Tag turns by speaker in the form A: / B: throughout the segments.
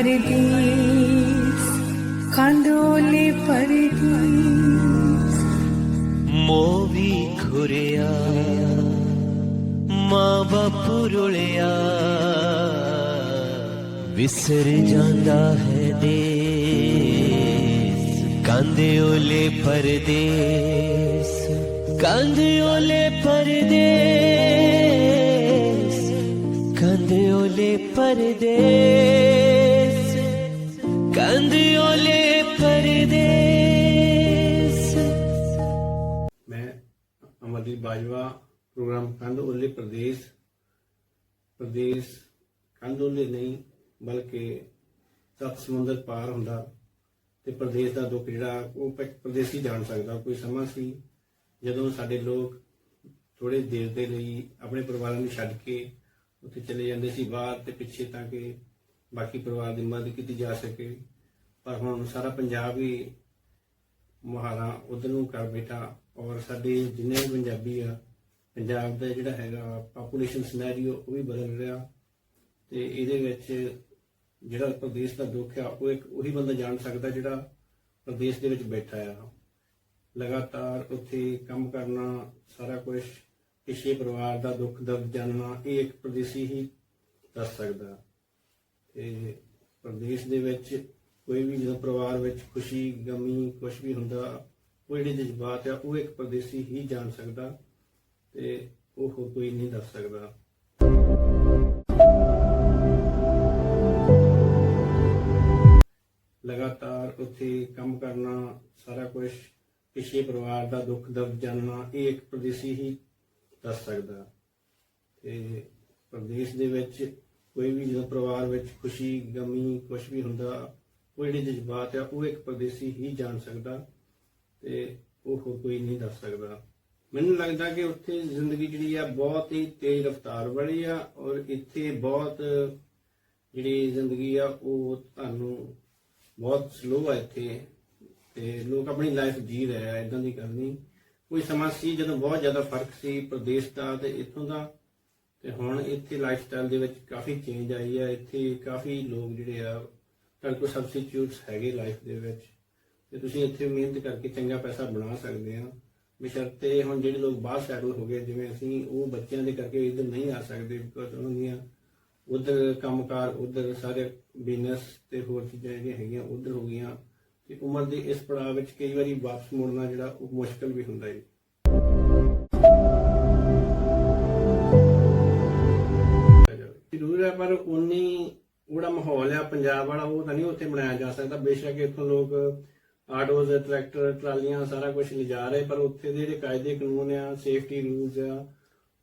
A: कांदोली परदेस कांदोली परदेस
B: movie ਖੁਰਿਆ ਮਾਂ ਬਾਪੂ ਰੁਲਿਆ ਵਿਸਰ ਜਾਂਦਾ ਹੈ ਦੇਸ ਕਾਂਦੇ ਓਲੇ ਪਰਦੇਸ ਕਾਂਦੇ ਓਲੇ ਪਰਦੇਸ ਕਾਂਦੇ ਓਲੇ ਪਰਦੇਸ ਕਾਂਦੇ ਓਲੇ ਪਰਦੇਸ
C: ਮੈਂ ਅਮਰਦੀਪ ਬਾਜਵਾ ਪ੍ਰੋਗਰਾਮ ਕੰਧ ਓਲੇ ਪ੍ਰਦੇਸ਼ ਪ੍ਰਦੇਸ਼ ਕੰਧ ਓਲੇ ਨਹੀਂ ਬਲਕਿ ਸੱਤ ਸਮੁੰਦਰ ਪਾਰ ਹੁੰਦਾ ਤੇ ਪ੍ਰਦੇਸ਼ ਦਾ ਦੁੱਖ ਜਿਹੜਾ ਉਹ ਪ੍ਰਦੇਸ਼ ਪ੍ਰਦੇਸੀ ਜਾਣ ਸਕਦਾ ਕੋਈ ਸਮਾਂ ਸੀ ਜਦੋਂ ਸਾਡੇ ਲੋਕ ਥੋੜੇ ਦੇਰ ਦੇ ਲਈ ਆਪਣੇ ਪਰਿਵਾਰਾਂ ਨੂੰ ਛੱਡ ਕੇ ਉੱਥੇ ਚਲੇ ਜਾਂਦੇ ਸੀ ਬਾਹਰ ਤੇ ਪਿੱਛੇ ਤਾਂ ਕਿ ਬਾਕੀ ਪਰਿਵਾਰ ਦੀ ਮਦਦ ਕੀਤੀ ਜਾ ਸਕੇ ਪਰ ਹੁਣ ਸਾਰਾ ਪੰਜਾਬ ਹੀ ਮੁਹਾਰਾ ਉਧਰ ਨੂੰ ਕਰ ਬੈਠਾ ਔਰ ਸਾਡੇ ਜਿੰਨੇ ਵੀ ਪੰਜਾਬੀ ਆ, ਪੰਜਾਬ ਦਾ ਜਿਹੜਾ ਹੈਗਾ ਪਾਪੂਲੇਸ਼ਨ ਸਿਨੈਰੀਓ ਉਹ ਵੀ ਬਦਲ ਰਿਹਾ ਤੇ ਇਹਦੇ ਵਿੱਚ ਜਿਹੜਾ ਪ੍ਰਦੇਸ਼ ਦਾ ਦੁੱਖ ਆ, ਉਹ ਇੱਕ ਉਹੀ ਬੰਦਾ ਜਾਣ ਸਕਦਾ ਜਿਹੜਾ ਪ੍ਰਦੇਸ਼ ਦੇ ਵਿੱਚ ਬੈਠਾ ਆ। ਲਗਾਤਾਰ ਉੱਥੇ ਕੰਮ ਕਰਨਾ, ਸਾਰਾ ਕੁਝ ਪਿਛੇ ਪਰਿਵਾਰ ਦਾ ਦੁੱਖ ਦਰਦ ਜਾਣਨਾ, ਇਹ ਇੱਕ ਪ੍ਰਦੇਸੀ ਹੀ ਦੱਸ ਸਕਦਾ। ਤੇ ਪ੍ਰਦੇਸ਼ ਦੇ ਵਿੱਚ ਕੋਈ ਵੀ ਜਦੋਂ ਪਰਿਵਾਰ ਵਿੱਚ ਖੁਸ਼ੀ, ਗਮੀ ਕੁਝ ਵੀ ਹੁੰਦਾ, ਉਹ ਜਿਹੜੇ ਜਜ਼ਬਾਤ ਆ, ਉਹ ਇੱਕ ਪ੍ਰਦੇਸੀ ਹੀ ਜਾਣ ਸਕਦਾ ਤੇ ਉਹ ਹੋਰ ਕੋਈ ਨਹੀਂ ਦੱਸ ਸਕਦਾ। ਲਗਾਤਾਰ ਉੱਥੇ ਕੰਮ ਕਰਨਾ, ਸਾਰਾ ਕੁਝ ਪਿਛੇ ਪਰਿਵਾਰ ਦਾ ਦੁੱਖ ਦਰਦ ਜਾਣਨਾ, ਇਹ ਇੱਕ ਪ੍ਰਦੇਸੀ ਹੀ ਦੱਸ ਸਕਦਾ। ਤੇ ਪ੍ਰਦੇਸ਼ ਦੇ ਵਿੱਚ ਕੋਈ ਵੀ ਜਦੋਂ ਪਰਿਵਾਰ ਵਿੱਚ ਖੁਸ਼ੀ, ਗਮੀ ਕੁਝ ਵੀ ਹੁੰਦਾ ਉਹ ਜਿਹੜੇ ਜਜ਼ਬਾਤ ਆ, ਉਹ ਇੱਕ ਪ੍ਰਦੇਸੀ ਹੀ ਜਾਣ ਸਕਦਾ ਤੇ ਉਹ ਹੋਰ ਕੋਈ ਨਹੀਂ ਦੱਸ ਸਕਦਾ। ਮੈਨੂੰ ਲੱਗਦਾ ਕਿ ਉੱਥੇ ਜ਼ਿੰਦਗੀ ਜਿਹੜੀ ਆ ਬਹੁਤ ਹੀ ਤੇਜ਼ ਰਫ਼ਤਾਰ ਵਾਲੀ ਆ ਔਰ ਇੱਥੇ ਬਹੁਤ ਜਿਹੜੀ ਜ਼ਿੰਦਗੀ ਆ, ਉਹ ਤੁਹਾਨੂੰ ਬਹੁਤ ਸਲੋ ਆ ਇੱਥੇ ਤੇ ਲੋਕ ਆਪਣੀ ਲਾਈਫ ਜੀ ਰਹੇ ਆ ਇਦਾਂ ਦੀ ਕਰਨੀ ਕੋਈ ਸਮਾਂ ਸੀ ਜਦੋਂ ਬਹੁਤ ਜ਼ਿਆਦਾ ਫ਼ਰਕ ਸੀ ਪ੍ਰਦੇਸ਼ ਦਾ ਤੇ ਇੱਥੋਂ ਦਾ ਤੇ ਹੁਣ ਇੱਥੇ ਲਾਈਫ ਸਟਾਈਲ ਦੇ ਵਿੱਚ ਕਾਫੀ ਚੇਂਜ ਆਈ ਆ, ਇੱਥੇ ਕਾਫੀ ਲੋਕ ਜਿਹੜੇ ਆ ਤੁਹਾਡੇ ਕੋਲ ਸਬਸਟੀਟਿਊਟਸ ਹੈਗੇ ਲਾਈਫ ਦੇ ਵਿੱਚ, ਤੇ ਤੁਸੀਂ ਇੱਥੇ ਮਿਹਨਤ ਕਰਕੇ ਚੰਗਾ ਪੈਸਾ ਬਣਾ ਸਕਦੇ ਆ ਬਸ਼ਰਤੇ ਹੁਣ ਜਿਹੜੇ ਲੋਕ ਬਾਹਰ ਸੈਟਲ ਹੋ ਗਏ, ਜਿਵੇਂ ਅਸੀਂ ਉਹ ਬੱਚਿਆਂ ਦੇ ਕਰਕੇ ਇੱਧਰ ਨਹੀਂ ਆ ਸਕਦੇ ਬਿਕੋਜ਼ ਉਹਨਾਂ ਦੀਆਂ ਉਧਰ ਕੰਮਕਾਰ, ਉਧਰ ਸਾਰੇ ਬਿਜ਼ਨਸ ਤੇ ਹੋਰ ਚੀਜ਼ਾਂ ਜਿਹੜੀਆਂ ਹੈਗੀਆਂ ਉਧਰ ਹੋ ਗਈਆਂ, ਤੇ ਉਮਰ ਦੇ ਇਸ ਪੜਾਅ ਵਿੱਚ ਕਈ ਵਾਰੀ ਵਾਪਸ ਮੁੜਨਾ ਜਿਹੜਾ ਉਹ ਮੁਸ਼ਕਲ ਵੀ ਹੁੰਦਾ ਹੈ। ਜ਼ਰੂਰ ਹੈ, ਪਰ ਉਨੀ ਉਹਦਾ ਮਾਹੌਲ ਆ, ਪੰਜਾਬ ਵਾਲਾ ਉਹ ਤਾਂ ਨਹੀਂ ਉੱਥੇ ਬਣਾਇਆ ਜਾ ਸਕਦਾ। ਬੇਸ਼ੱਕ ਇੱਥੋਂ ਲੋਕ ਆਟੋਜ਼, ਟਰੈਕਟਰ, ਟਰਾਲੀਆਂ ਸਾਰਾ ਕੁਝ ਲਿਜਾ ਰਹੇ, ਪਰ ਉੱਥੇ ਦੇ ਜਿਹੜੇ ਕਾਇਦੇ ਕਾਨੂੰਨ ਆ, ਸੇਫਟੀ ਰੂਲਸ ਆ,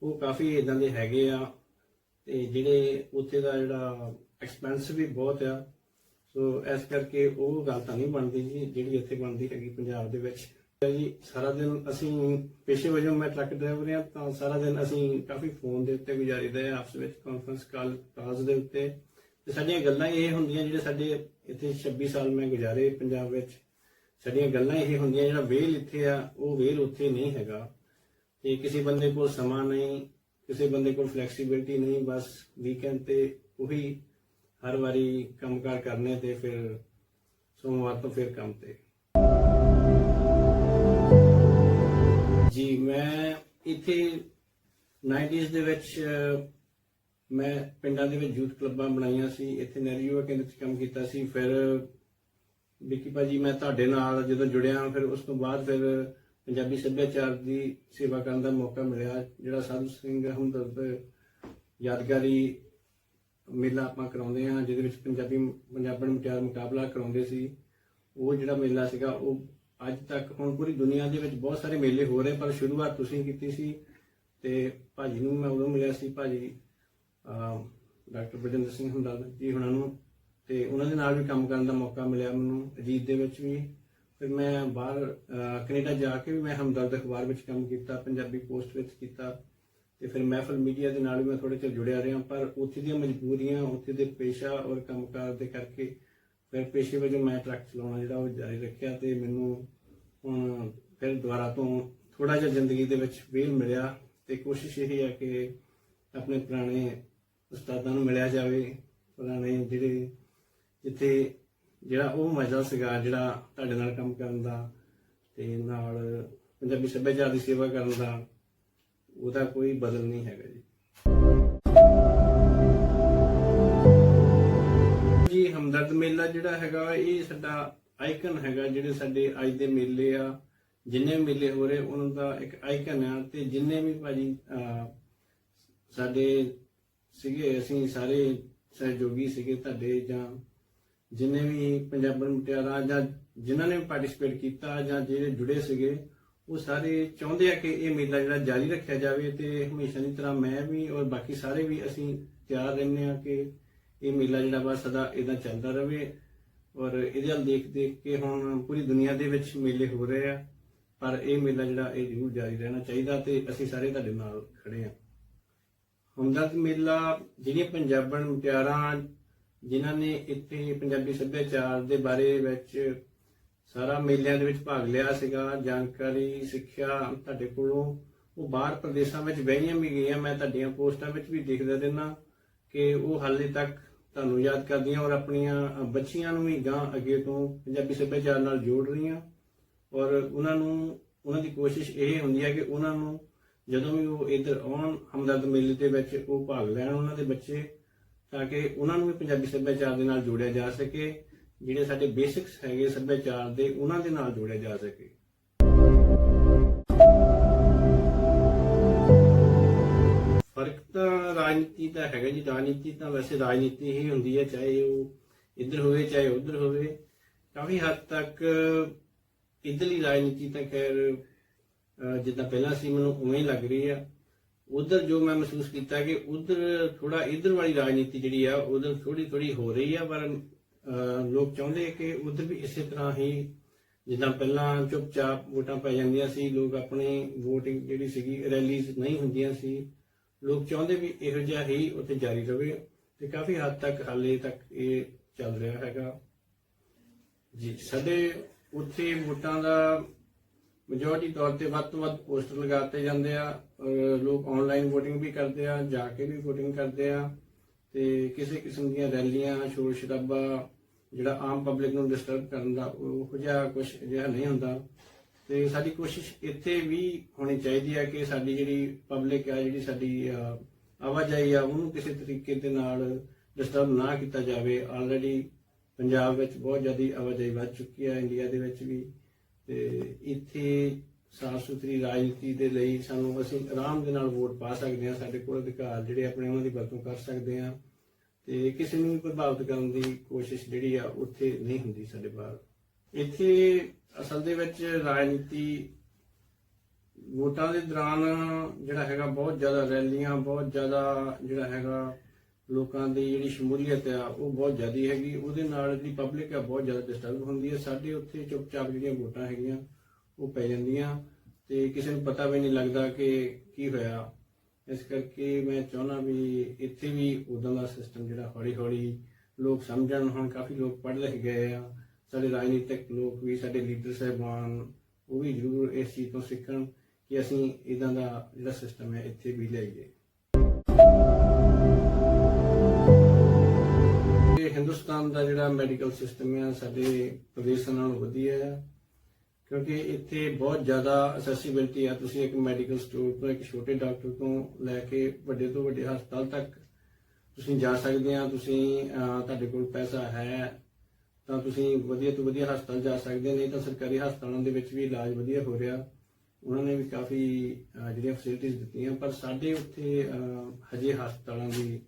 C: ਉਹ ਕਾਫੀ ਇਦਾਂ ਦੇ ਹੈਗੇ ਆ। ਤੇ ਜਿਹੜੇ ਉੱਥੇ ਦਾ ਜਿਹੜਾ ਐਕਸਪੈਂਸ ਵੀ ਬਹੁਤ ਆ। ਸੋ ਇਸ ਕਰਕੇ ਉਹ ਗੱਲ ਤਾਂ ਨਹੀਂ ਬਣਦੀ ਜੀ, ਜਿਹੜੀ ਇੱਥੇ ਬਣਦੀ ਹੈਗੀ ਪੰਜਾਬ ਦੇ ਵਿੱਚ। ਜੀ, ਸਾਰਾ ਦਿਨ ਅਸੀਂ ਪੇਸ਼ੇ ਵਜੋਂ ਮੈਂ ਟਰੱਕ ਡਰਾਈਵਰ ਹਾਂ, ਤਾਂ ਸਾਰਾ ਦਿਨ ਅਸੀਂ ਕਾਫੀ ਫੋਨ ਦੇ ਉੱਤੇ ਗੁਜ਼ਾਰੀਦਾ ਹੈ, ਆਪਸ ਵਿੱਚ ਕਾਨਫਰੰਸ ਕਾਲ ਕਾਲਸ ਦੇ ਉੱਤੇ। ਤੇ ਸਾਡੀਆਂ ਗੱਲਾਂ ਇਹ ਹੁੰਦੀਆਂ ਜਿਹੜੇ ਸਾਡੇ ਇੱਥੇ 26 ਸਾਲ ਮੈਂ ਗੁਜ਼ਾਰੇ ਪੰਜਾਬ ਵਿੱਚ, ਸਾਡੀਆਂ ਗੱਲਾਂ ਇਹ ਹੁੰਦੀਆਂ ਜਿਹੜਾ ਵੇਲ ਇੱਥੇ ਆ, ਉਹ ਵੇਲ ਉੱਥੇ ਨਹੀਂ ਹੈਗਾ। ਤੇ ਕਿਸੇ ਬੰਦੇ ਕੋਲ ਸਮਾਂ ਨਹੀਂ, ਕਿਸੇ ਬੰਦੇ ਕੋਲ ਫਲੈਕਸੀਬਿਲਟੀ ਨਹੀਂ, ਬਸ ਵੀਕਐਂਡ ਤੇ ਉਹੀ ਹਰ ਵਾਰੀ ਕੰਮਕਾਰ ਕਰਨੇ ਤੇ ਫਿਰ ਸੋਮਵਾਰ ਤੋਂ ਫਿਰ ਕੰਮ ਤੇ। ਜੀ, ਮੈਂ ਇੱਥੇ 90s ਦੇ ਵਿੱਚ ਮੈਂ ਪਿੰਡਾਂ ਦੇ ਵਿੱਚ ਯੂਥ ਕਲੱਬਾਂ ਬਣਾਈਆਂ ਸੀ, ਇੱਥੇ ਨਹਿਰੂ ਯੁਵਾ ਕੇਂਦਰ 'ਚ ਕੰਮ ਕੀਤਾ ਸੀ, ਫਿਰ ਵਿੱਕੀ ਭਾਜੀ, ਮੈਂ ਤੁਹਾਡੇ ਨਾਲ ਜਦੋਂ ਜੁੜਿਆ, ਫਿਰ ਉਸ ਤੋਂ ਬਾਅਦ ਫਿਰ ਪੰਜਾਬੀ ਸੱਭਿਆਚਾਰ ਦੀ ਸੇਵਾ ਕਰਨ ਦਾ ਮੌਕਾ ਮਿਲਿਆ, ਜਿਹੜਾ ਸਾਧੂ ਸਿੰਘ ਹਮਦਰਦ ਯਾਦਗਾਰੀ ਮੇਲਾ ਆਪਾਂ ਕਰਾਉਂਦੇ ਆ ਜਿਹਦੇ ਵਿੱਚ ਪੰਜਾਬੀ ਪੰਜਾਬਣ ਮੁਟਿਆਰ ਮੁਕਾਬਲਾ ਕਰਾਉਂਦੇ ਸੀ। ਉਹ ਜਿਹੜਾ ਮੇਲਾ ਸੀਗਾ, ਉਹ ਅੱਜ ਤੱਕ ਹੁਣ ਪੂਰੀ ਦੁਨੀਆ ਦੇ ਵਿੱਚ ਬਹੁਤ ਸਾਰੇ ਮੇਲੇ ਹੋ ਰਹੇ, ਪਰ ਸ਼ੁਰੂਆਤ ਤੁਸੀਂ ਕੀਤੀ ਸੀ ਤੇ ਭਾਜੀ ਨੂੰ ਮੈਂ ਉਦੋਂ ਮਿਲਿਆ ਸੀ, ਭਾਜੀ ਅਹ ਡਾਕਟਰ ਬਜਿੰਦਰ ਸਿੰਘ ਹੁੰਦਾ ਜੀ ਉਹਨਾਂ ਨੂੰ, ਤੇ ਉਹਨਾਂ ਦੇ ਨਾਲ ਵੀ ਕੰਮ ਕਰਨ ਦਾ ਮੌਕਾ ਮਿਲਿਆ ਮੈਨੂੰ, ਅਜੀਤ ਦੇ ਵਿੱਚ ਵੀ। ਫਿਰ ਮੈਂ ਬਾਹਰ, ਅਹ, ਕੈਨੇਡਾ ਜਾ ਕੇ ਵੀ ਮੈਂ ਹਮਦਰਦ ਅਖਬਾਰ ਵਿੱਚ ਕੰਮ ਕੀਤਾ, ਪੰਜਾਬੀ ਪੋਸਟ ਵਿੱਚ ਕੀਤਾ। ਤੇ ਫਿਰ ਮਹਿਫਲ ਮੀਡੀਆ ਦੇ ਨਾਲ ਵੀ ਮੈਂ ਥੋੜੇ ਚਿਰ ਜੁੜਿਆ ਰਿਹਾ, ਪਰ ਉੱਥੇ ਦੀਆਂ ਮਜਬੂਰੀਆਂ, ਉੱਥੇ ਦੇ ਪੇਸ਼ਾ ਔਰ ਕੰਮਕਾਰ ਦੇ ਕਰਕੇ ਫਿਰ ਪੇਸ਼ੇ ਵਜੋਂ ਮੈਂ ਟਰੱਕ ਚਲਾਉਣਾ ਜਿਹੜਾ ਉਹ ਜਾਰੀ ਰੱਖਿਆ ਤੇ ਮੈਨੂੰ ਹੁਣ ਫਿਰ ਦੁਬਾਰਾ ਤੋਂ ਥੋੜਾ ਜਿਹਾ ਜ਼ਿੰਦਗੀ ਦੇ ਵਿੱਚ ਵੇਲ ਮਿਲਿਆ। ਤੇ ਕੋਸ਼ਿਸ਼ ਇਹ ਹੈ ਕਿ ਆਪਣੇ ਪੁਰਾਣੇ ਉਸਤਾਦਾਂ ਨੂੰ ਮਿਲਿਆ ਜਾਵੇ, ਪੁਰਾਣੇ ਜਿਹੜੇ ਜਿੱਥੇ ਜਿਹੜਾ ਉਹ ਮਜ਼ਾ ਸੀਗਾ, ਜਿਹੜਾ ਤੁਹਾਡੇ ਨਾਲ ਕੰਮ ਕਰਨ ਦਾ ਤੇ ਨਾਲ ਪੰਜਾਬੀ ਸੱਭਿਆਚਾਰ ਦੀ ਸੇਵਾ ਕਰਨ ਦਾ, ਉਹਦਾ ਕੋਈ ਬਦਲ ਨਹੀਂ ਹੈਗਾ ਜੀ। ਜੀ, ਹਮਦਰਦ ਮੇਲਾ ਜਿਹੜਾ ਹੈਗਾ, ਇਹ ਸਾਡਾ ਆਈਕਨ ਹੈਗਾ, ਜਿਹੜੇ ਸਾਡੇ ਅੱਜ ਦੇ ਮੇਲੇ ਆ, ਜਿੰਨੇ ਵੀ ਮੇਲੇ ਹੋ ਰਹੇ, ਉਹਨਾਂ ਦਾ ਇੱਕ ਆਈਕਨ ਆ, ਤੇ ਜਿੰਨੇ ਵੀ ਭਾਜੀ ਸਾਡੇ ਸੀਗੇ, ਅਸੀਂ ਸਾਰੇ ਸਹਿਯੋਗੀ ਸੀਗੇ ਤੁਹਾਡੇ ਜਾਂ ਜਿੰਨੇ ਵੀ ਪੰਜਾਬਣ ਮੁਟਿਆਰਾਂ ਜਾਂ ਜਿਨ੍ਹਾਂ ਨੇ ਪਾਰਟਿਸਿਪੇਟ ਕੀਤਾ ਜਾਂ ਜਿਹੜੇ ਜੁੜੇ ਸੀਗੇ, ਉਹ ਸਾਰੇ ਚਾਹੁੰਦੇ ਆ ਕਿ ਇਹ ਮੇਲਾ ਜਿਹੜਾ ਜਾਰੀ ਰੱਖਿਆ ਜਾਵੇ ਤੇ ਹਮੇਸ਼ਾ ਦੀ ਤਰ੍ਹਾਂ ਮੈਂ ਵੀ ਔਰ ਬਾਕੀ ਸਾਰੇ ਵੀ ਅਸੀਂ ਤਿਆਰ ਰਹਿੰਦੇ ਆ ਕਿ ਇਹ ਮੇਲਾ ਜਿਹੜਾ ਵਾ ਸਦਾ ਇਦਾਂ ਚੱਲਦਾ ਰਹੇ ਔਰ ਇਹਦੇ ਵੱਲ ਦੇਖ ਦੇਖ ਕੇ ਹੁਣ ਪੂਰੀ ਦੁਨੀਆ ਦੇ ਵਿੱਚ ਮੇਲੇ ਹੋ ਰਹੇ ਆ, ਪਰ ਇਹ ਮੇਲਾ ਜਿਹੜਾ ਇਹ ਜ਼ਰੂਰ ਜਾਰੀ ਰਹਿਣਾ ਚਾਹੀਦਾ ਤੇ ਅਸੀਂ ਸਾਰੇ ਤੁਹਾਡੇ ਨਾਲ ਖੜੇ ਆ ਹਮਦਰਦ ਮੇਲਾ, ਜਿਹੜੀਆਂ ਪੰਜਾਬਣ ਮੁਟਿਆਰਾਂ ਜਿਨ੍ਹਾਂ ਨੇ ਇੱਥੇ ਪੰਜਾਬੀ ਸੱਭਿਆਚਾਰ ਦੇ ਬਾਰੇ ਵਿੱਚ ਸਾਰਾ ਮੇਲਿਆਂ ਦੇ ਵਿੱਚ ਭਾਗ ਲਿਆ ਸੀਗਾ, ਜਾਣਕਾਰੀ, ਸਿੱਖਿਆ ਤੁਹਾਡੇ ਕੋਲੋਂ। ਉਹ ਬਾਹਰ ਪ੍ਰਦੇਸ਼ਾਂ ਵਿੱਚ ਬਹਿਆਂ ਵੀ ਗਈਆਂ, ਮੈਂ ਤੁਹਾਡੀਆਂ ਪੋਸਟਾਂ ਵਿੱਚ ਵੀ ਦੇਖਦਾ ਰਹਿਣਾ ਕਿ ਉਹ ਹਾਲੇ ਤੱਕ ਤੁਹਾਨੂੰ ਯਾਦ ਕਰਦੀਆਂ ਔਰ ਆਪਣੀਆਂ ਬੱਚੀਆਂ ਨੂੰ ਵੀ ਗਾਂ ਅੱਗੇ ਤੋਂ ਪੰਜਾਬੀ ਸੱਭਿਆਚਾਰ ਨਾਲ ਜੋੜ ਰਹੀਆਂ। ਔਰ ਉਹਨਾਂ ਨੂੰ, ਉਹਨਾਂ ਦੀ ਕੋਸ਼ਿਸ਼ ਇਹ ਹੁੰਦੀ ਹੈ ਕਿ ਉਹਨਾਂ ਨੂੰ ਜਦੋਂ ਵੀ ਉਹ ਇੱਧਰ ਆਉਣ, ਹਮਦਰਦ ਮੇਲੇ ਦੇ ਵਿੱਚ ਉਹ ਭਾਗ ਲੈਣ ਉਹਨਾਂ ਦੇ ਬੱਚੇ, ਤਾਂ ਕਿ ਉਹਨਾਂ ਨੂੰ ਵੀ ਪੰਜਾਬੀ ਸੱਭਿਆਚਾਰ ਦੇ ਨਾਲ ਜੋੜਿਆ ਜਾ ਸਕੇ, ਜਿਹੜੇ ਸਾਡੇ ਬੇਸਿਕਸ ਹੈਗੇ ਸੱਭਿਆਚਾਰ ਦੇ, ਉਹਨਾਂ ਦੇ ਨਾਲ ਜੋੜਿਆ ਜਾ ਸਕੇ। ਫ਼ਰਕ ਤਾਂ ਰਾਜਨੀਤੀ ਦਾ ਹੈਗਾ ਜੀ। ਰਾਜਨੀਤੀ ਤਾਂ ਵੈਸੇ ਰਾਜਨੀਤੀ ਹੀ ਹੁੰਦੀ ਹੈ, ਚਾਹੇ ਉਹ ਇੱਧਰ ਹੋਵੇ, ਚਾਹੇ ਉੱਧਰ ਹੋਵੇ। ਕਾਫੀ ਹੱਦ ਤੱਕ ਇਧਰਲੀ ਰਾਜਨੀਤੀ ਤਾਂ ਖੈਰ ਜਿੱਦਾਂ ਪਹਿਲਾਂ ਸੀ, ਮੈਨੂੰ ਉਵੇਂ ਹੀ ਲੱਗ ਰਹੀ ਆ। ਉਧਰ ਜੋ ਮੈਂ ਮਹਿਸੂਸ ਕੀਤਾ ਕਿ ਉਧਰ ਥੋੜਾ ਇੱਧਰ ਵਾਲੀ ਰਾਜਨੀਤੀ ਜਿਹੜੀ ਆ, ਉਧਰ ਥੋੜੀ ਥੋੜੀ ਹੋ ਰਹੀ ਆ, ਪਰ ਲੋਕ ਚਾਹੁੰਦੇ ਕਿ ਉਧਰ ਵੀ ਇਸੇ ਤਰ੍ਹਾਂ ਹੀ ਜਿੱਦਾਂ ਪਹਿਲਾਂ ਚੁੱਪਚਾਪ ਵੋਟਾਂ ਪੈ ਜਾਂਦੀਆਂ ਸੀ, ਲੋਕ ਆਪਣੀ VOTING ਜਿਹੜੀ ਸੀਗੀ, ਰੈਲੀਜ਼ ਨਹੀਂ ਹੁੰਦੀਆਂ ਸੀ। ਲੋਕ ਚਾਹੁੰਦੇ ਵੀ ਇਹੋ ਜਿਹਾ ਹੀ ਉੱਥੇ ਜਾਰੀ ਰਵੇ ਤੇ ਕਾਫੀ ਹੱਦ ਤੱਕ, ਹਾਲੇ ਤੱਕ ਇਹ ਚੱਲ ਰਿਹਾ ਹੈਗਾ। ਜੀ, ਸਾਡੇ ਉੱਥੇ ਵੋਟਾਂ ਦਾ ਮੈਜੋਰਟੀ ਤੌਰ ਤੇ ਵੱਧ ਤੋਂ ਵੱਧ ਪੋਸਟਰ ਲਗਾਤੇ ਜਾਂਦੇ ਆ, ਅਹ ਲੋਕ ਆਨਲਾਈਨ VOTING ਵੀ ਕਰਦੇ ਆ, ਜਾ ਕੇ ਵੀ VOTING ਕਰਦੇ ਆ, ਤੇ ਕਿਸੇ ਕਿਸਮ ਦੀਆਂ ਰੈਲੀਆਂ, ਸ਼ੋਰ ਸ਼ਰਾਬਾ ਜਿਹੜਾ ਆਮ ਪਬਲਿਕ ਨੂੰ ਡਿਸਟਰਬ ਕਰਨ ਦਾ ਉਹ ਜਿਹਾ ਕੁਝ ਜਿਹਾ ਨਹੀਂ ਹੁੰਦਾ। ਤੇ ਸਾਡੀ ਕੋਸ਼ਿਸ਼ ਇੱਥੇ ਵੀ ਹੋਣੀ ਚਾਹੀਦੀ ਹੈ ਕਿ ਸਾਡੀ ਜਿਹੜੀ ਪਬਲਿਕ ਆ, ਜਿਹੜੀ ਸਾਡੀ ਆਵਾਜਾਈ ਆ, ਉਹਨੂੰ ਕਿਸੇ ਤਰੀਕੇ ਦੇ ਨਾਲ ਡਿਸਟਰਬ ਨਾ ਕੀਤਾ ਜਾਵੇ। ਆਲਰੇਡੀ ਪੰਜਾਬ ਵਿੱਚ ਬਹੁਤ ਜ਼ਿਆਦਾ ਆਵਾਜਾਈ ਵੱਧ ਚੁੱਕੀ ਹੈ ਇੰਡੀਆ ਦੇ ਵਿੱਚ ਵੀ। ਤੇ ਇੱਥੇ ਸਾਫ਼ ਸੁਥਰੀ ਰਾਜਨੀਤੀ ਦੇ ਲਈ ਸਾਨੂੰ ਅਸੀਂ ਆਰਾਮ ਦੇ ਨਾਲ ਵੋਟ ਪਾ ਸਕਦੇ ਹਾਂ। ਸਾਡੇ ਕੋਲ ਅਧਿਕਾਰ ਜਿਹੜੇ ਆਪਣੇ ਉਹਨਾਂ ਦੀ ਵਰਤੋਂ ਕਰ ਸਕਦੇ ਹਾਂ। ਤੇ ਕਿਸੇ ਨੂੰ ਵੀ ਪ੍ਰਭਾਵਿਤ ਕਰਨ ਦੀ ਕੋਸ਼ਿਸ਼ ਜਿਹੜੀ ਆ, ਉੱਥੇ ਨਹੀਂ ਹੁੰਦੀ ਸਾਡੇ ਬਾਹਰ। ਇੱਥੇ ਅਸਲ ਦੇ ਵਿੱਚ ਰਾਜਨੀਤੀ ਵੋਟਾਂ ਦੇ ਦੌਰਾਨ ਜਿਹੜਾ ਹੈਗਾ, ਬਹੁਤ ਜ਼ਿਆਦਾ ਰੈਲੀਆਂ, ਬਹੁਤ ਜ਼ਿਆਦਾ ਜਿਹੜਾ ਹੈਗਾ ਲੋਕਾਂ ਦੀ ਜਿਹੜੀ ਸ਼ਮੂਲੀਅਤ ਆ, ਉਹ ਬਹੁਤ ਜ਼ਿਆਦਾ ਹੈਗੀ। ਉਹਦੇ ਨਾਲ ਜਿਹੜੀ ਪਬਲਿਕ ਆ, ਬਹੁਤ ਜ਼ਿਆਦਾ ਡਿਸਟਰਬ ਹੁੰਦੀ ਹੈ। ਸਾਡੇ ਉੱਥੇ ਚੁੱਪਚਾਪ ਜਿਹੜੀਆਂ ਵੋਟਾਂ ਹੈਗੀਆਂ, ਉਹ ਪੈ ਜਾਂਦੀਆਂ। ਤੇ ਕਿਸੇ ਨੂੰ ਪਤਾ ਵੀ ਨਹੀਂ ਲੱਗਦਾ ਕਿ ਕੀ ਹੋਇਆ। ਇਸ ਕਰਕੇ ਮੈਂ ਚਾਹੁੰਦਾ ਵੀ ਇੱਥੇ ਵੀ ਉਦਾਂ ਦਾ ਸਿਸਟਮ ਜਿਹੜਾ ਹੌਲੀ ਹੌਲੀ ਲੋਕ ਸਮਝਣ। ਹੁਣ ਕਾਫੀ ਲੋਕ ਪੜ੍ਹ ਲਿਖ ਗਏ ਆ। ਸਾਡੇ ਰਾਜਨੀਤਿਕ ਲੋਕ ਵੀ, ਸਾਡੇ ਲੀਡਰ ਸਾਹਿਬਾਨ, ਉਹ ਵੀ ਜ਼ਰੂਰ ਇਸ ਚੀਜ਼ ਤੋਂ ਸਿੱਖਣ ਕਿ ਅਸੀਂ ਇਦਾਂ ਦਾ ਜਿਹੜਾ ਸਿਸਟਮ ਹੈ, ਇੱਥੇ ਵੀ ਲਿਆਈਏ। ਇਹ ਦਾ ਜਿਹੜਾ ਮੈਡੀਕਲ ਸਿਸਟਮ ਹੈ ਸਾਡੇ ਪ੍ਰਦੇਸ਼ਾਂ ਨਾਲੋਂ ਵਧੀਆ ਹੈ ਕਿਉਂਕਿ ਇੱਥੇ ਬਹੁਤ ਜ਼ਿਆਦਾ ਅਸੈਸਿਬਿਲਟੀ ਆ। ਤੁਸੀਂ ਇੱਕ ਮੈਡੀਕਲ ਸਟੋਰ ਤੋਂ ਇੱਕ ਛੋਟੇ ਡਾਕਟਰ ਤੋਂ ਲੈ ਕੇ ਵੱਡੇ ਤੋਂ ਵੱਡੇ ਹਸਪਤਾਲ ਤੱਕ ਤੁਸੀਂ ਜਾ ਸਕਦੇ ਆ। ਤੁਸੀਂ ਤੁਹਾਡੇ ਕੋਲ ਪੈਸਾ ਹੈ ਤਾਂ ਤੁਸੀਂ ਵਧੀਆ ਤੋਂ ਵਧੀਆ ਹਸਪਤਾਲ ਜਾ ਸਕਦੇ ਹੋ, ਨਹੀਂ ਤਾਂ ਸਰਕਾਰੀ ਹਸਪਤਾਲਾਂ ਦੇ ਵਿੱਚ ਵੀ ਇਲਾਜ ਵਧੀਆ ਹੋ ਰਿਹਾ। ਉਹਨਾਂ ਨੇ ਵੀ ਕਾਫੀ ਜਿਹੜੀਆਂ ਫੈਸਿਲਿਟੀਆਂ ਦਿੱਤੀਆਂ ਪਰ ਸਾਡੇ ਉੱਥੇ ਹਜੇ ਹਸਪਤਾਲਾਂ ਦੀ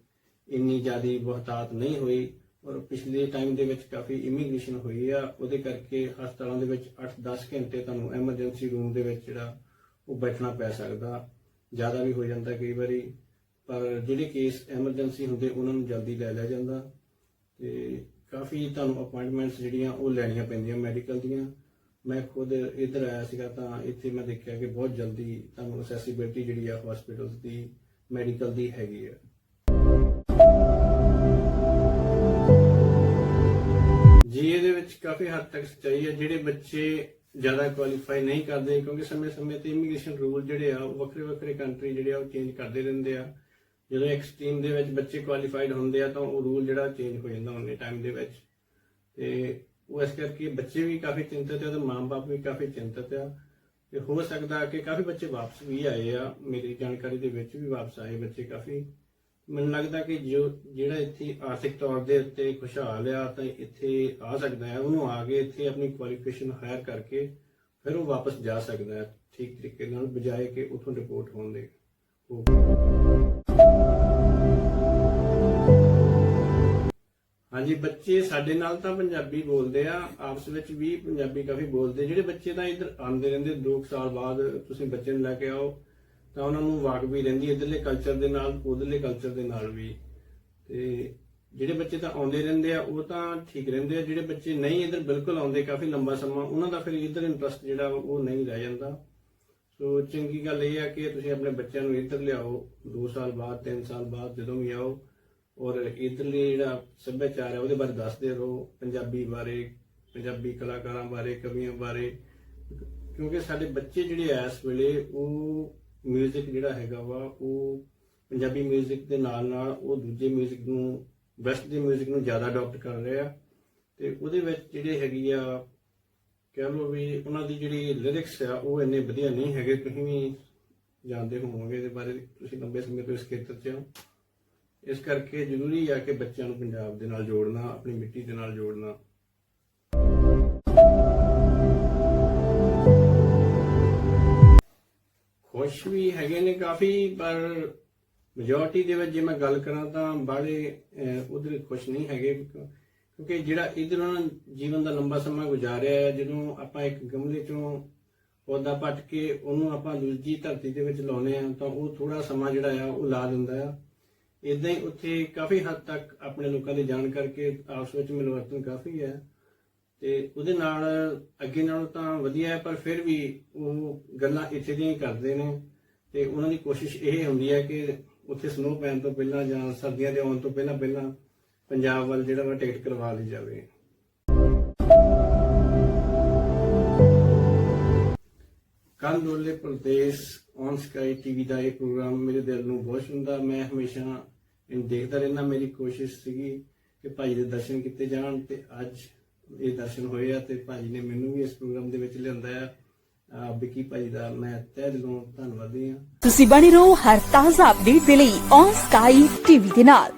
C: ਇੰਨੀ ਜ਼ਿਆਦਾ ਬਹੁਤਾਤ ਨਹੀਂ ਹੋਈ। ਔਰ ਪਿਛਲੇ ਟਾਈਮ ਦੇ ਵਿੱਚ ਕਾਫੀ ਇਮੀਗ੍ਰੇਸ਼ਨ ਹੋਈ ਆ, ਉਹਦੇ ਕਰਕੇ ਹਸਪਤਾਲਾਂ ਦੇ ਵਿੱਚ 8-10 ਘੰਟੇ ਤੁਹਾਨੂੰ ਐਮਰਜੈਂਸੀ ਰੂਮ ਦੇ ਵਿੱਚ ਜਿਹੜਾ ਉਹ ਬੈਠਣਾ ਪੈ ਸਕਦਾ, ਜ਼ਿਆਦਾ ਵੀ ਹੋ ਜਾਂਦਾ ਕਈ ਵਾਰੀ, ਪਰ ਜਿਹੜੇ ਕੇਸ ਐਮਰਜੈਂਸੀ ਹੁੰਦੇ ਉਹਨਾਂ ਨੂੰ ਜਲਦੀ ਲੈ ਲਿਆ ਜਾਂਦਾ ਤੇ ਕਾਫੀ ਤੁਹਾਨੂੰ ਅਪਾਇੰਟਮੈਂਟਸ ਜਿਹੜੀਆਂ ਉਹ ਲੈਣੀਆਂ ਪੈਂਦੀਆਂ ਮੈਡੀਕਲ ਦੀਆਂ। ਮੈਂ ਖੁਦ ਇੱਧਰ ਆਇਆ ਸੀਗਾ ਤਾਂ ਇੱਥੇ ਮੈਂ ਦੇਖਿਆ ਕਿ ਬਹੁਤ ਜਲਦੀ ਤੁਹਾਨੂੰ ਅਸੈਸਿਬਿਲਟੀ ਜਿਹੜੀ ਆ ਹਸਪੀਟਲਸ ਦੀ ਮੈਡੀਕਲ ਦੀ ਹੈਗੀ ਆ। ਜੀ ਇਹਦੇ ਵਿੱਚ ਕਾਫੀ ਹੱਦ ਤੱਕ ਸੱਚਾਈ ਹੈ, ਜਿਹੜੇ ਬੱਚੇ ਜ਼ਿਆਦਾ ਕੁਆਲੀਫਾਈ ਨਹੀਂ ਕਰਦੇ ਕਿਉਂਕਿ ਸਮੇਂ-ਸਮੇਂ ਤੇ ਇਮੀਗ੍ਰੇਸ਼ਨ ਰੂਲ ਜਿਹੜੇ ਆ, ਉਹ ਵੱਖਰੇ-ਵੱਖਰੇ ਕੰਟਰੀ ਜਿਹੜੇ ਆ, ਉਹ ਚੇਂਜ ਕਰਦੇ ਰਹਿੰਦੇ ਆ। ਜਦੋਂ ਇੱਕ ਸਟਰੀਮ ਦੇ ਵਿੱਚ ਬੱਚੇ ਕੁਆਲੀਫਾਈਡ ਹੁੰਦੇ ਆ, ਤਾਂ ਉਹ ਰੂਲ ਜਿਹੜਾ ਚੇਂਜ ਹੋ ਜਾਂਦਾ ਉਹਨੇ ਟਾਈਮ ਦੇ ਵਿੱਚ। ਤੇ ਉਹ ਇਸ ਕਰਕੇ ਬੱਚੇ ਵੀ ਕਾਫੀ ਚਿੰਤਤ ਆ ਤੇ ਮਾਂ-ਬਾਪ ਵੀ ਕਾਫੀ ਚਿੰਤਤ ਆ। ਤੇ ਹੋ ਸਕਦਾ ਕਿ ਕਾਫੀ ਬੱਚੇ ਵਾਪਸ ਵੀ ਆਏ ਆ। ਮੇਰੀ ਜਾਣਕਾਰੀ ਦੇ ਵਿੱਚ ਵੀ ਵਾਪਸ ਆਏ ਬੱਚੇ ਕਾਫੀ। ਮੈਨੂੰ ਲੱਗਦਾ ਕਿ ਜੋ ਜਿਹੜਾ ਇੱਥੇ ਆਰਥਿਕ ਤੌਰ ਦੇ ਉੱਤੇ ਖੁਸ਼ਹਾਲ ਆ, ਤਾਂ ਇੱਥੇ ਆ ਸਕਦਾ ਹੈ। ਉਹਨੂੰ ਆ ਕੇ ਇੱਥੇ ਆਪਣੀ ਕੁਆਲੀਫਿਕੇਸ਼ਨ ਹਾਇਰ ਕਰਕੇ ਫਿਰ ਉਹ ਵਾਪਸ ਜਾ ਸਕਦਾ ਹੈ। ਠੀਕ ਤਰੀਕੇ ਨਾਲ ਬਜਾਏ ਕਿ ਉਥੋਂ ਰਿਪੋਰਟ ਹੋਣ ਦੇ। ਹਾਂਜੀ, ਬੱਚੇ ਸਾਡੇ ਨਾਲ ਤਾਂ ਪੰਜਾਬੀ ਬੋਲਦੇ ਆ। ਆਪਸ ਵਿੱਚ ਵੀ ਪੰਜਾਬੀ ਕਾਫੀ ਬੋਲਦੇ ਜਿਹੜੇ ਬੱਚੇ ਤਾਂ ਇੱਧਰ ਆਉਂਦੇ ਰਹਿੰਦੇ 2 ਸਾਲ ਬਾਅਦ ਤੁਸੀਂ ਬੱਚੇ ਨੂੰ ਲੈ ਕੇ ਆਓ ਤਾਂ ਉਹਨਾਂ ਨੂੰ ਵਾਕ ਵੀ ਰਹਿੰਦੀ ਇਧਰਲੇ ਕਲਚਰ ਦੇ ਨਾਲ, ਉਧਰਲੇ ਕਲਚਰ ਦੇ ਨਾਲ ਵੀ। ਤੇ ਜਿਹੜੇ ਬੱਚੇ ਤਾਂ ਆਉਂਦੇ ਰਹਿੰਦੇ ਆ, ਉਹ ਤਾਂ ਠੀਕ ਰਹਿੰਦੇ ਆ। ਜਿਹੜੇ ਬੱਚੇ ਨਹੀਂ ਇੱਧਰ ਬਿਲਕੁਲ ਆਉਂਦੇ ਕਾਫੀ ਲੰਬਾ ਸਮਾਂ, ਉਹਨਾਂ ਦਾ ਫਿਰ ਇੱਧਰ ਇੰਟਰਸਟ ਜਿਹੜਾ ਉਹ ਨਹੀਂ ਰਹਿ ਜਾਂਦਾ। ਸੋ ਚੰਗੀ ਗੱਲ ਇਹ ਆ ਕਿ ਤੁਸੀਂ ਆਪਣੇ ਬੱਚਿਆਂ ਨੂੰ ਇੱਧਰ ਲਿਆਓ 2 ਸਾਲ ਬਾਅਦ 3 ਸਾਲ ਬਾਅਦ ਜਦੋਂ ਵੀ ਆਓ, ਔਰ ਇੱਧਰਲੇ ਜਿਹੜਾ ਸੱਭਿਆਚਾਰ ਹੈ ਉਹਦੇ ਬਾਰੇ ਦੱਸਦੇ ਰਹੋ, ਪੰਜਾਬੀ ਬਾਰੇ, ਪੰਜਾਬੀ ਕਲਾਕਾਰਾਂ ਬਾਰੇ, ਕਵੀਆਂ ਬਾਰੇ। ਕਿਉਂਕਿ ਸਾਡੇ ਬੱਚੇ ਜਿਹੜੇ ਆ ਇਸ ਵੇਲੇ, ਉਹ 뮤직 ਜਿਹੜਾ ਹੈਗਾ ਵਾ ਉਹ ਪੰਜਾਬੀ 뮤직 ਦੇ ਨਾਲ ਨਾਲ ਉਹ ਦੂਜੇ 뮤직 ਨੂੰ ਵੈਸਟ ਦੇ 뮤직 ਨੂੰ ਜ਼ਿਆਦਾ ਅਡਾਪਟ ਕਰ ਰਹੇ ਆ ਤੇ ਉਹਦੇ ਵਿੱਚ ਜਿਹੜੇ ਹੈਗੀ ਆ ਕਹਿ ਲਓ ਵੀ ਉਹਨਾਂ ਦੀ ਜਿਹੜੀ ਲਿਰਿਕਸ ਆ ਉਹ ਇੰਨੇ ਵਧੀਆ ਨਹੀਂ ਹੈਗੇ ਤੁਸੀਂ ਵੀ ਜਾਣਦੇ ਹੋਵੋਗੇ ਇਹਦੇ ਬਾਰੇ ਤੁਸੀਂ ਲੰਬੇ ਸਮੇਂ ਤੋਂ ਇਸ ਖੇਤਰ 'ਚ ਹੋ ਇਸ ਕਰਕੇ ਜ਼ਰੂਰੀ ਆ ਕਿ ਬੱਚਿਆਂ ਨੂੰ ਪੰਜਾਬ ਦੇ ਨਾਲ ਜੋੜਨਾ ਆਪਣੀ ਮਿੱਟੀ ਦੇ ਨਾਲ ਜੋੜਨਾ ਖੁਸ਼ ਵੀ ਹੈਗੇ ਨੇ ਕਾਫੀ, ਪਰ ਮੈਜੋਰਟੀ ਦੇ ਵਿੱਚ ਜੇ ਮੈਂ ਗੱਲ ਕਰਾਂ ਤਾਂ ਬਾਹਲੇ ਉਧਰ ਖੁਸ਼ ਨਹੀਂ ਹੈਗੇ, ਕਿਉਂਕਿ ਜਿਹੜਾ ਇਧਰ ਉਹਨਾਂ ਜੀਵਨ ਦਾ ਲੰਬਾ ਸਮਾਂ ਗੁਜ਼ਾਰਿਆ ਹੈ, ਜਦੋਂ ਆਪਾਂ ਇੱਕ ਗਮਲੇ ਚੋਂ ਪੌਦਾ ਪੱਟ ਕੇ ਉਹਨੂੰ ਆਪਾਂ ਦੂਜੀ ਧਰਤੀ ਦੇ ਵਿੱਚ ਲਾਉਨੇ ਆ ਤਾਂ ਉਹ ਥੋੜਾ ਸਮਾਂ ਜਿਹੜਾ ਆ, ਉਹ ਲਾ ਦਿੰਦਾ ਆ। ਇਦਾਂ ਹੀ ਉੱਥੇ ਕਾਫੀ ਹੱਦ ਤੱਕ ਆਪਣੇ ਲੋਕਾਂ ਦੀ ਜਾਣ ਕਰਕੇ ਆਪਸ ਵਿੱਚ ਮਿਲਵਰਤਨ ਕਾਫੀ ਹੈ। ਤੇ ਉਹਦੇ ਨਾਲ ਅੱਗੇ ਨਾਲੋਂ ਤਾਂ ਵਧੀਆ ਹੈ, ਪਰ ਫਿਰ ਵੀ ਉਹ ਗੱਲਾਂ ਇੱਥੇ ਦੀਆਂ ਹੀ ਕਰਦੇ ਨੇ। ਤੇ ਉਹਨਾਂ ਦੀ ਕੋਸ਼ਿਸ਼ ਇਹ ਹੁੰਦੀ ਹੈ ਕਿ ਉੱਥੇ ਸਨੋ ਪੈਣ ਤੋਂ ਪਹਿਲਾਂ ਜਾਂ ਸਰਦੀਆਂ ਦੇ ਆਉਣ ਤੋਂ ਪਹਿਲਾਂ ਪਹਿਲਾਂ ਪੰਜਾਬ ਵੱਲ ਜਿਹੜਾ ਵਾ ਟਿਕਟ ਕਰਵਾ ਲਈ ਜਾਵੇ। ਕੱਲ ਪ੍ਰਦੇਸ਼ ਔਨ ਸਕਾਈ ਟੀਵੀ ਦਾ ਇਹ ਪ੍ਰੋਗਰਾਮ ਮੇਰੇ ਦਿਲ ਨੂੰ ਬਹੁਤ ਛੂੰਹਦਾ। ਮੈਂ ਹਮੇਸ਼ਾ ਇਹਨੂੰ ਦੇਖਦਾ ਰਹਿਣਾ ਮੇਰੀ ਕੋਸ਼ਿਸ਼ ਸੀਗੀ ਕਿ ਭਾਈ ਦੇ ਦਰਸ਼ਨ ਕੀਤੇ ਜਾਣ ਤੇ ਅੱਜ ਇਹ ਦਰਸ਼ਨ ਹੋਏ ਆ ਤੇ ਭਾਜੀ ਨੇ ਮੈਨੂੰ ਵੀ ਇਸ ਪ੍ਰੋਗਰਾਮ ਦੇ ਵਿੱਚ ਲਿਆਂਦਾ ਆ। ਅਹ ਵਿੱਕੀ ਦਾ ਮੈਂ ਤਹਿ ਦਿਲੋਂ ਧੰਨਵਾਦੀ ਹਾਂ
D: ਤੁਸੀਂ ਬਣੇ ਰਹੋ ਹਰ ਤਾਜ਼ਾ ਅਪਡੇਟ ਦੇ ਲਈ ਔਨ ਸਕਾਈ ਟੀਵੀ ਦੇ ਨਾਲ।